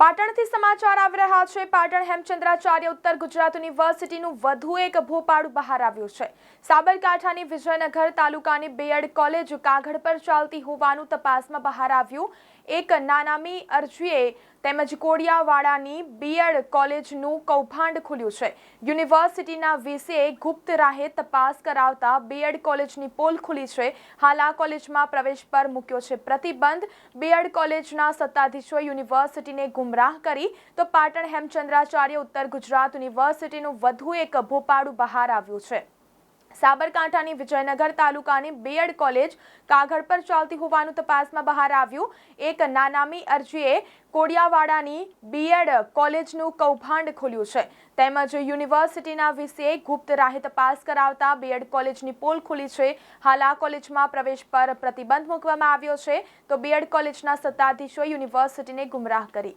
પાટણથી સમાચાર આવી રહ્યા છે. પાટણ હેમચંદ્રાચાર્ય ઉત્તર ગુજરાત યુનિવર્સિટીનું વધુ એક ભોપાળું બહાર આવ્યું છે. સાબરકાંઠાની વિજયનગર તાલુકાની બેયડ કોલેજ કાગળ પર ચાલતી હોવાનું તપાસમાં બહાર આવ્યું. એક નાનામી અરજીએ તેમજ કોડિયાવાડાની બીએડ કોલેજનું કૌભાંડ ખુલ્યું છે. યુનિવર્સિટીના વીસીએ ગુપ્ત રાહે તપાસ કરાવતા બીએડ કોલેજની પોલ ખુલી છે. હાલ આ કોલેજમાં પ્રવેશ પર મૂક્યો છે પ્રતિબંધ. બીએડ કોલેજના સત્તાધીશોએ યુનિવર્સિટીને ગુમરાહ કરી. તો પાટણ હેમચંદ્રાચાર્ય ઉત્તર ગુજરાત યુનિવર્સિટીનું વધુ એક ભોપાળું બહાર આવ્યું છે. સાબરકાંઠાની વિજયનગર તાલુકાની બીએડ કોલેજ કાગળ પર ચાલતી હોવાનું તપાસમાં બહાર આવ્યું. એક નાનામી અરજીએ કોડિયાવાડાની બીએડ કોલેજનું કૌભાંડ ખોલ્યું છે. તેમજ યુનિવર્સિટીના વિશે ગુપ્ત રાહે તપાસ કરાવતા બીએડ કોલેજની પોલ ખુલી છે. હાલ આ કોલેજમાં પ્રવેશ પર પ્રતિબંધ મૂકવામાં આવ્યો છે. તો બીએડ કોલેજના સત્તાધીશોએ યુનિવર્સિટીને ગુમરાહ કરી.